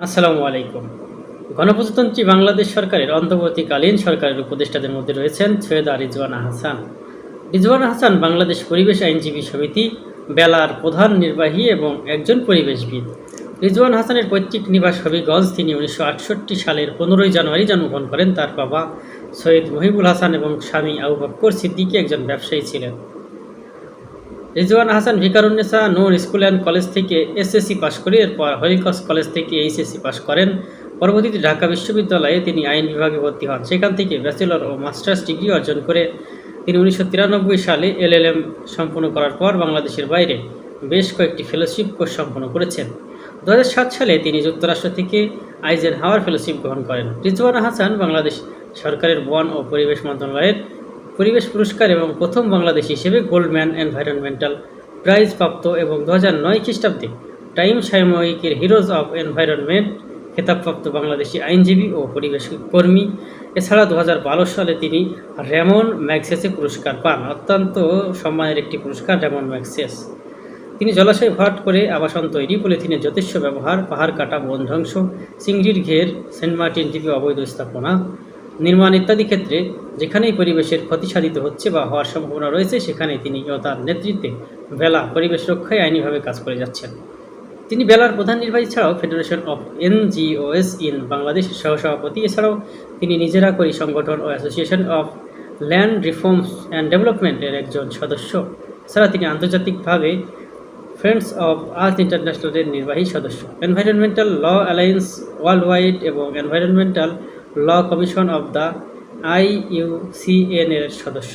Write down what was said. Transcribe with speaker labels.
Speaker 1: আসসালামু আলাইকুম। গণপ্রজাতন্ত্রী বাংলাদেশ সরকারের অন্তর্বর্তীকালীন সরকারের উপদেষ্টাদের মধ্যে রয়েছেন সৈয়দা রিজওয়ানা হাসান। রিজওয়ানা হাসান বাংলাদেশ পরিবেশ আইনজীবী সমিতি, বেলার প্রধান নির্বাহী এবং একজন পরিবেশবিদ। রিজওয়ান হাসানের পৈতৃক নিবাস হবিগঞ্জ। তিনি উনিশশো আটষট্টি সালের পনেরোই জানুয়ারি জন্মগ্রহণ করেন। তার বাবা সৈয়দ মহিবুল হাসান এবং স্বামী আবু বক্কর সিদ্দিকী একজন ব্যবসায়ী ছিলেন। Rizwan Hasan Viqarunnisa Noor school and college থেকে এসএসসি পাশ করে এরপর হরিকস কলেজ থেকে এইচএসসি পাশ করেন। পরবর্তীতে ঢাকা বিশ্ববিদ্যালয়ে তিনি আইন বিভাগে ভর্তি হন। সেখান থেকে ব্যাচেলর ও মাস্টার্স ডিগ্রি অর্জন করে তিনি উনিশশো তিরানব্বই সালে এলএলএম সম্পন্ন করার পর বাংলাদেশের বাইরে বেশ কয়েকটি ফেলোশিপ কোর্স সম্পন্ন করেছেন। দু হাজার সাত সালে তিনি যুক্তরাষ্ট্র থেকে আইজেন হাওয়ার ফেলোশিপ গ্রহণ করেন। রিজওয়ান হাসান বাংলাদেশ সরকারের বন ও পরিবেশ মন্ত্রণালয়ের পরিবেশ পুরস্কার এবং প্রথম বাংলাদেশ হিসেবে গোল্ডম্যান এনভায়রনমেন্টাল প্রাইজ প্রাপ্ত এবং দু হাজার নয় খ্রিস্টাব্দে টাইম সাময়িকের হিরোজ অফ এনভায়রনমেন্ট খেতাবপ্রাপ্ত বাংলাদেশি আইনজীবী ও পরিবেশ কর্মী। এছাড়া দু হাজার বারো সালে তিনি রেমন ম্যাক্সেসে পুরস্কার পান, অত্যন্ত সম্মানের একটি পুরস্কার রেমন ম্যাগসেস। তিনি জলাশয় ভরাট করে আবাসন তৈরি, পলিথিনের যথেষ্ট ব্যবহার, পাহাড় কাটা বন ধ্বংস চিংড়ির ঘের, সেন্ট মার্টিন দ্বীপে অবৈধ স্থাপনা নির্মাণ ইত্যাদি ক্ষেত্রে যেখানেই পরিবেশের ক্ষতি সাধিত হচ্ছে বা হওয়ার সম্ভাবনা রয়েছে সেখানে তিনি ও তার নেতৃত্বে বেলা পরিবেশ রক্ষায় আইনিভাবে কাজ করে যাচ্ছেন। তিনি বেলার প্রধান নির্বাহী ছাড়াও ফেডারেশন অফ এনজিওএস ইন বাংলাদেশের সহসভাপতি। এছাড়াও তিনি নিজেরা করি সংগঠন ও association of land reforms and ডেভেলপমেন্টের একজন সদস্য। এছাড়া তিনি আন্তর্জাতিকভাবে ফ্রেন্ডস অফ আর্থ ইন্টারন্যাশনালের নির্বাহী সদস্য। Environmental law alliance worldwide এবং environmental law commission of the IUCN এর সদস্য।